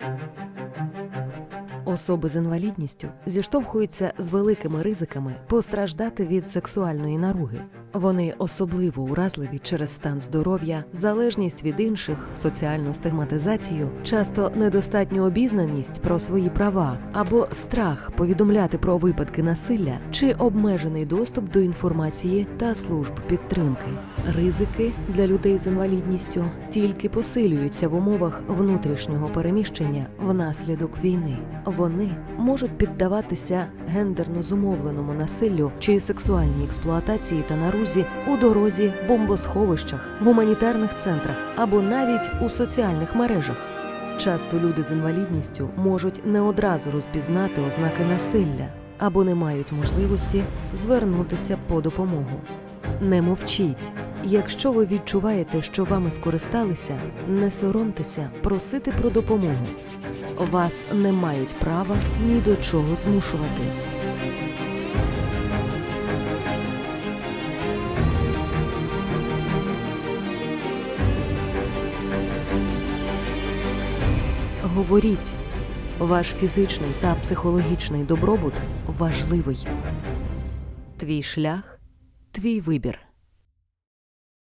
Thank you. Особи з інвалідністю зіштовхуються з великими ризиками постраждати від сексуальної наруги. Вони особливо уразливі через стан здоров'я, залежність від інших, соціальну стигматизацію, часто недостатню обізнаність про свої права або страх повідомляти про випадки насилля чи обмежений доступ до інформації та служб підтримки. Ризики для людей з інвалідністю тільки посилюються в умовах внутрішнього переміщення внаслідок війни. Вони можуть піддаватися гендерно зумовленому насиллю чи сексуальній експлуатації та нарузі у дорозі, бомбосховищах, гуманітарних центрах або навіть у соціальних мережах. Часто люди з інвалідністю можуть не одразу розпізнати ознаки насилля або не мають можливості звернутися по допомогу. Не мовчіть. Якщо ви відчуваєте, що вами скористалися, не соромтеся просити про допомогу. Вас не мають права ні до чого змушувати. Говоріть, ваш фізичний та психологічний добробут важливий. Твій шлях, твій вибір.